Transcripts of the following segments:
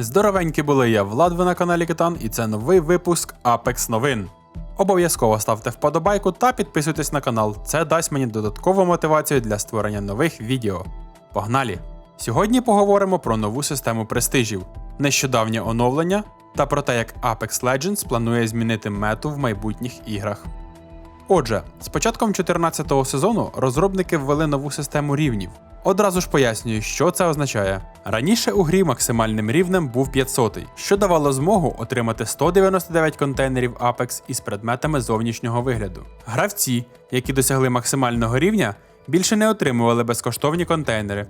Здоровенькі були я, Влад, ви на каналі Китан, і це новий випуск Apex новин. Обов'язково ставте вподобайку та підписуйтесь на канал. Це дасть мені додаткову мотивацію для створення нових відео. Погнали! Сьогодні поговоримо про нову систему престижів, нещодавнє оновлення та про те, як Apex Legends планує змінити мету в майбутніх іграх. Отже, з початком 14-го сезону розробники ввели нову систему рівнів. Одразу ж пояснюю, що це означає. Раніше у грі максимальним рівнем був 500, що давало змогу отримати 199 контейнерів Apex із предметами зовнішнього вигляду. Гравці, які досягли максимального рівня, більше не отримували безкоштовні контейнери,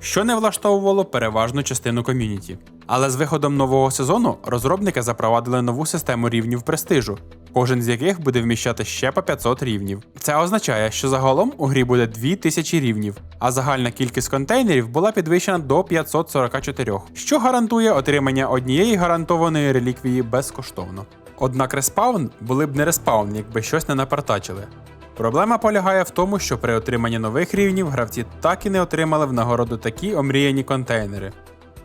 що не влаштовувало переважну частину ком'юніті. Але з виходом нового сезону розробники запровадили нову систему рівнів престижу, кожен з яких буде вміщати ще по 500 рівнів. Це означає, що загалом у грі буде 2000 рівнів, а загальна кількість контейнерів була підвищена до 544, що гарантує отримання однієї гарантованої реліквії безкоштовно. Однак респаун були б не респаун, якби щось не напартачили. Проблема полягає в тому, що при отриманні нових рівнів гравці так і не отримали в нагороду такі омріяні контейнери.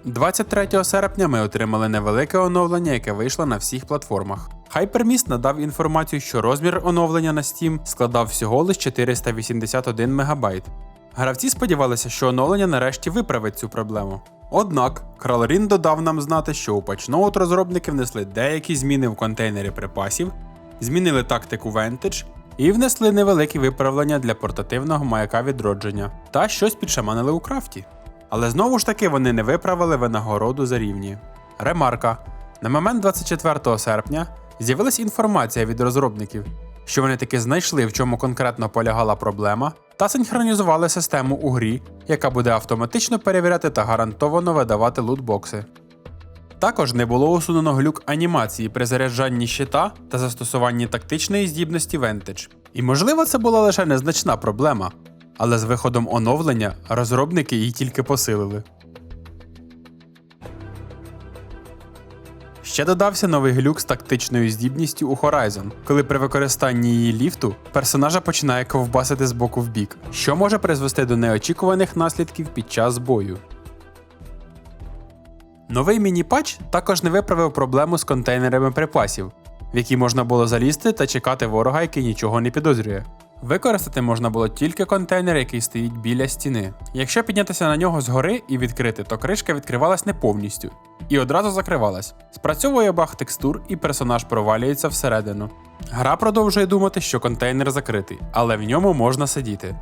23 серпня ми отримали невелике оновлення, яке вийшло на всіх платформах. Hypermist надав інформацію, що розмір оновлення на Steam складав всього лише 481 МБ. Гравці сподівалися, що оновлення нарешті виправить цю проблему. Однак, Кралрін додав нам знати, що у патчноут розробники внесли деякі зміни в контейнери припасів, змінили тактику Vantage і внесли невеликі виправлення для портативного маяка відродження та щось підшаманили у крафті. Але знову ж таки вони не виправили винагороду за рівні. Ремарка: на момент 24 серпня з'явилась інформація від розробників, що вони таки знайшли, в чому конкретно полягала проблема, та синхронізували систему у грі, яка буде автоматично перевіряти та гарантовано видавати лутбокси. Також не було усунено глюк анімації при заряджанні щита та застосуванні тактичної здібності Vantage. І можливо, це була лише незначна проблема, але з виходом оновлення розробники її тільки посилили. Ще додався новий глюк з тактичною здібністю у Horizon, коли при використанні її ліфту персонажа починає ковбасити з боку в бік, що може призвести до неочікуваних наслідків під час бою. Новий міні-патч також не виправив проблему з контейнерами припасів, в які можна було залізти та чекати ворога, який нічого не підозрює. Використати можна було тільки контейнер, який стоїть біля стіни. Якщо піднятися на нього згори і відкрити, то кришка відкривалась не повністю і одразу закривалась. Спрацьовує баг текстур, і персонаж провалюється всередину. Гра продовжує думати, що контейнер закритий, але в ньому можна сидіти.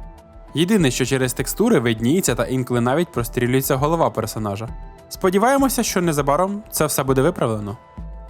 Єдине, що через текстури видніється та інколи навіть прострілюється голова персонажа. Сподіваємося, що незабаром це все буде виправлено.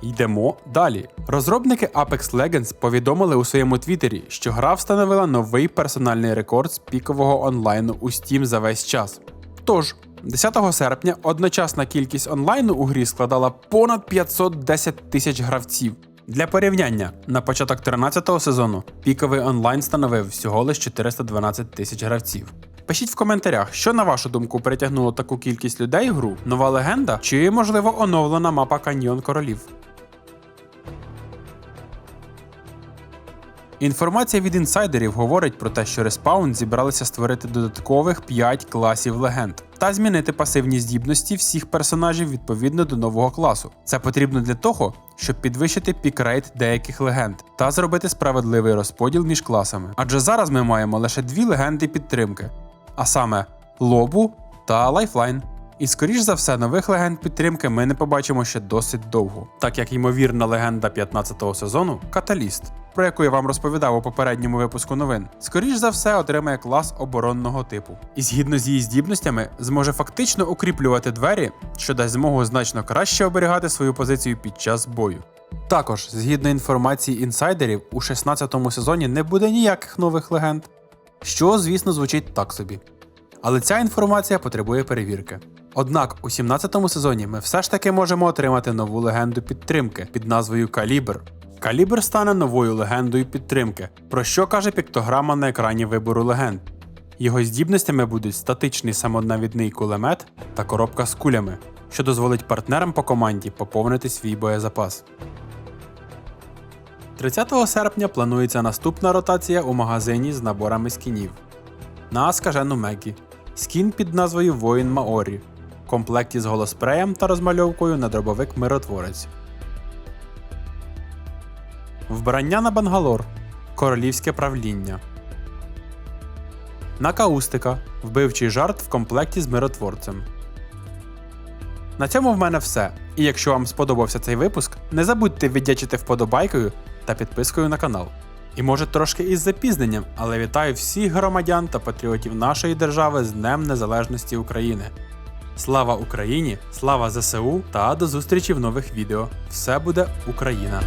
Йдемо далі. Розробники Apex Legends повідомили у своєму твіттері, що гра встановила новий персональний рекорд з пікового онлайну у Steam за весь час. Тож, 10 серпня одночасна кількість онлайну у грі складала понад 510 тисяч гравців. Для порівняння, на початок 13-го сезону піковий онлайн становив всього лише 412 тисяч гравців. Пишіть в коментарях, що на вашу думку притягнуло таку кількість людей в гру, нова легенда чи, можливо, оновлена мапа Каньйон Королів. Інформація від інсайдерів говорить про те, що Respawn зібралися створити додаткових 5 класів легенд та змінити пасивні здібності всіх персонажів відповідно до нового класу. Це потрібно для того, щоб підвищити пікрейт деяких легенд та зробити справедливий розподіл між класами. Адже зараз ми маємо лише дві легенди підтримки, а саме Лобу та Лайфлайн. І скоріш за все, нових легенд підтримки ми не побачимо ще досить довго, так як ймовірна легенда 15-го сезону Каталіст, про яку я вам розповідав у попередньому випуску новин, скоріш за все отримає клас оборонного типу. І згідно з її здібностями, зможе фактично укріплювати двері, що дасть змогу значно краще оберігати свою позицію під час бою. Також, згідно інформації інсайдерів, у 16-му сезоні не буде ніяких нових легенд, що, звісно, звучить так собі. Але ця інформація потребує перевірки. Однак у 17-му сезоні ми все ж таки можемо отримати нову легенду підтримки під назвою Калібр. Калібр стане новою легендою підтримки, про що каже піктограма на екрані вибору легенд. Його здібностями будуть статичний самонавідний кулемет та коробка з кулями, що дозволить партнерам по команді поповнити свій боєзапас. 30 серпня планується наступна ротація у магазині з наборами скінів. На скажену Мегі. Скін під назвою Воїн Маорі. В комплекті з голоспреєм та розмальовкою на дробовик миротворець. Вбрання на Бангалор. Королівське правління. Накаустика. Вбивчий жарт в комплекті з миротворцем. На цьому в мене все. І якщо вам сподобався цей випуск, не забудьте віддячити вподобайкою та підпискою на канал. І може трошки із запізненням, але вітаю всіх громадян та патріотів нашої держави з Днем Незалежності України. Слава Україні! Слава ЗСУ та до зустрічі в нових відео. Все буде Україна!